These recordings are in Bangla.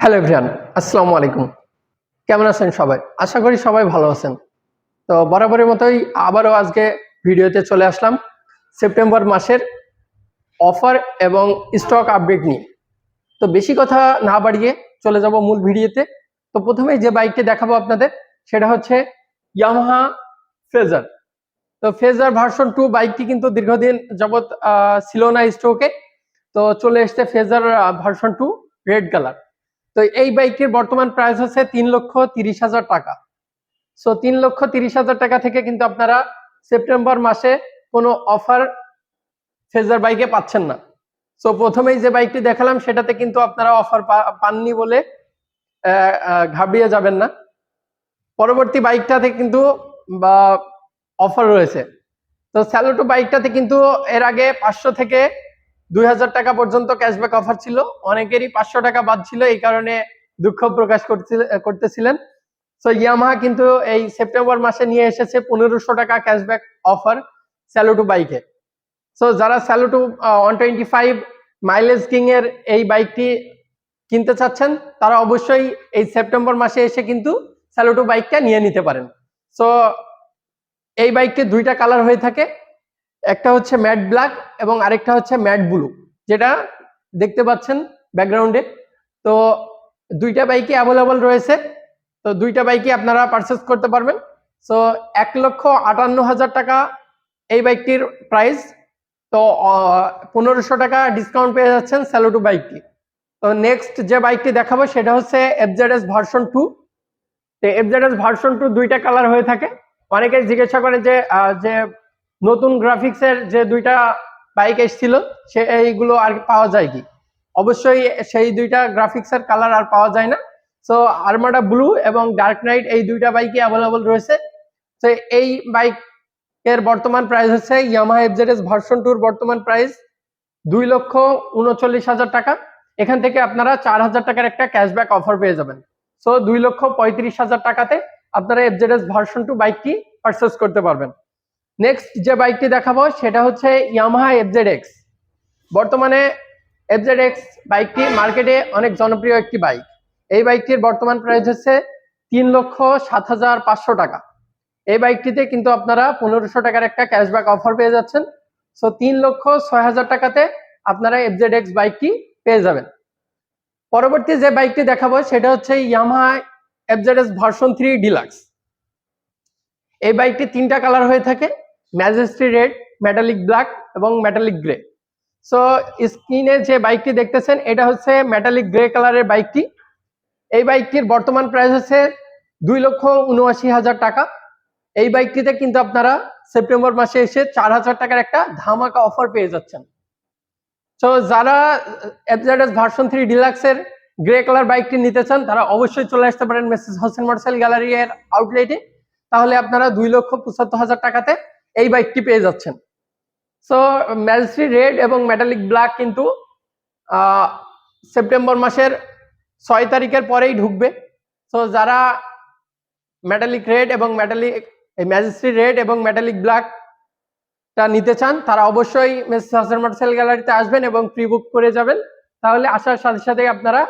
হ্যালো এভরিয়ান আসসালামু আলাইকুম। কেমন আছেন সবাই? আশা করি সবাই ভালো আছেন। তো বরাবরের মতোই আবারও আজকে ভিডিওতে চলে আসলাম সেপ্টেম্বর মাসের অফার এবং স্টক আপডেট নিয়ে। তো বেশি কথা না বাড়িয়ে চলে যাব মূল ভিডিওতে। তো প্রথমেই যে বাইকটি দেখাবো আপনাদের, সেটা হচ্ছে ইয়ামাহা ফেজার। তো ফেজার ভার্সন টু বাইকটি কিন্তু দীর্ঘদিন যাবৎ ছিল না স্টকে তো চলে এসছে Fazer version two red colour. তো এই বাইকের বর্তমান প্রাইস হচ্ছে তিন লক্ষ তিরিশ হাজার টাকা। সো তিন লক্ষ তিরিশ হাজার টাকা থেকে কিন্তু আপনারা সেপ্টেম্বর মাসে কোনো অফার ফেজার বাইকে পাচ্ছেন না। সো প্রথমেই যে বাইকটি দেখালাম, সেটাতে কিন্তু আপনারা অফার পাননি বলে ঘাবড়িয়ে যাবেন না। পরবর্তী বাইকটাতে কিন্তু, বা অফার রয়েছে। তো স্যালোটো বাইকটাতে কিন্তু এর আগে পাঁচশো থেকে দুই হাজার টাকা পর্যন্ত ক্যাশব্যাক অফার ছিল। অনেকেরই পাঁচশো টাকা বাদ ছিল, এই কারণে দুঃখ প্রকাশ করতেছিলেন। সো ইয়ামাহা কিন্তু এই সেপ্টেম্বর মাসে নিয়ে এসেছে পনেরোশো টাকা ক্যাশব্যাক অফার স্যালোটু বাইকে সো যারা Saluto one twenty five mileage king এর এই বাইকটি কিনতে চাচ্ছেন, তারা অবশ্যই এই সেপ্টেম্বর মাসে এসে কিন্তু স্যালোটু বাইকটা নিয়ে নিতে পারেন। সো এই বাইকটি দুইটা কালার হয়ে থাকে। একটা হচ্ছে ম্যাট ব্ল্যাক এবং আরেকটা হচ্ছে ম্যাট ব্লু, যেটা দেখতে পাচ্ছেন ব্যাকগ্রাউন্ডে তো দুইটা বাইকই অ্যাভেলেবল রয়েছে, তো দুইটা বাইকই আপনারা পারচেস করতে পারবেন। সো এক লক্ষ আটান্ন হাজার টাকা এই বাইকটির প্রাইস তো পনেরোশো টাকা ডিসকাউন্ট পেয়ে যাচ্ছেন স্যালোটু বাইকটি তো নেক্সট যে বাইকটি দেখাবো, সেটা হচ্ছে এফজেডএস ভার্সন টু তো এফজেডএস ভার্সন টু দুইটা কালার হয়ে থাকে। অনেকে জিজ্ঞাসা করে যে যে নতুন গ্রাফিক্সের যে দুইটা বাইক এসেছিল, সে এইগুলো আর পাওয়া যায় কি? অবশ্যই সেই দুইটা গ্রাফিক্সের কালার আর পাওয়া যায় না। সো আরমাডা ব্লু এবং ডার্ক নাইট এই দুইটা বাইকই অ্যাভেলেবল রয়েছে। তো এই বাইক এর বর্তমান প্রাইস হচ্ছে ইয়ামাহা এফজেডএস ভার্সন টুর বর্তমান প্রাইস দুই লক্ষ উনচল্লিশ হাজার টাকা। এখান থেকে আপনারা চার হাজার টাকার একটা ক্যাশব্যাক অফার পেয়ে যাবেন। সো দুই লক্ষ পঁয়ত্রিশ হাজার টাকাতে আপনারা এফজেডএস ভার্সন টু বাইকটি পারচেস করতে পারবেন। নেক্সট যে বাইকটি দেখাবো, সেটা হচ্ছে ইয়ামাহা এফজেড এক্স বর্তমানে এফজেড এক্স বাইকটি মার্কেটে অনেক জনপ্রিয় একটি বাইক এই বাইকটির বর্তমান প্রাইস হচ্ছে তিন লক্ষ সাত হাজার পাঁচশো টাকা। এই বাইকটিতে কিন্তু আপনারা পনেরোশো টাকার একটা ক্যাশব্যাক অফার পেয়ে যাচ্ছেন। সো তিন লক্ষ ছয় হাজার টাকাতে আপনারা এফজেড এক্স বাইকটি পেয়ে যাবেন। পরবর্তী যে বাইকটি দেখাবো, সেটা হচ্ছে Yamaha FZS version three deluxe এই বাইকটি তিনটা কালার হয়ে থাকে। ম্যাজেস্টি রেড মেটালিক ব্ল্যাক এবং মেটালিক গ্রে সো স্ক্রিনে যে বাইকটি দেখতেছেন, এটা হচ্ছে মেটালিক গ্রে কালারের বাইকটি এই বাইকটির বর্তমান প্রাইস হচ্ছে দুই লক্ষ উনআশি হাজার টাকা। এই বাইকটিতে কিন্তু আপনারা সেপ্টেম্বর মাসে এসে চার হাজার টাকার একটা ধামাকা অফার পেয়ে যাচ্ছেন। সো যারা এফজেডএস ভার্সন থ্রি ডিলাক্সের গ্রে কালার বাইকটি নিতে চান, তারা অবশ্যই চলে আসতে পারেন মেসেজ হোসেন মোটরসাইকেল গ্যালারি এর আউটলেটে তাহলে আপনারা দুই লক্ষ পঁচাত্তর হাজার টাকাতে এই বাইকটি পেয়ে যাচ্ছেন। সো ম্যাজস্ট্রি রেড এবং মেটালিক ব্ল্যাক কিন্তু সেপ্টেম্বর মাসের ছয় তারিখের পরেই ঢুকবে। সো যারা মেটালিক রেড এবং মেটালিক এই ম্যাজেস্ট্রি রেড এবং মেটালিক ব্ল্যাক টা নিতে চান, তারা অবশ্যই মেসেজ মোটরসাইকেল গ্যালারিতে আসবেন এবং প্রি বুক করে যাবেন। তাহলে আসার সাথে সাথে আপনারা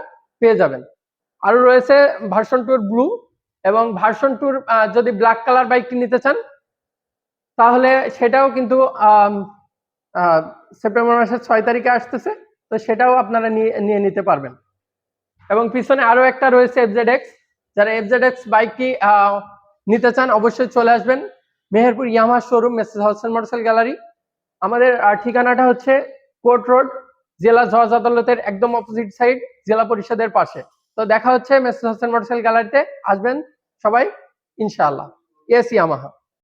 পেয়ে যাবেন। আরও রয়েছে ভার্সন টুর ব্লু এবং ভার্সন টুর যদি ব্ল্যাক কালার বাইকটি নিতে চান তাহলে সেটাও কিন্তু সেপ্টেম্বর মাসের ছয় তারিখে আসতেছে, তো সেটাও আপনারা নিয়ে নিতে পারবেন। এবং পিছনে আরও একটা রয়েছে এফজেড এক্স যারা এফজেড এক্স বাইকটি নিতে চান অবশ্যই চলে আসবেন। মেহেরপুর ইয়ামা শোরুম মেসেজ হোসেন মোটরসাইকেল গ্যালারি আমাদের ঠিকানাটা হচ্ছে কোর্ট রোড জেলা জজ আদালতের একদম অপোজিট সাইড জেলা পরিষদের পাশে। তো দেখা হচ্ছে মেসেজ হোসেন মোটরসাইকেল গ্যালারিতে আসবেন সবাই, ইনশাআল্লাহ। S Yamaha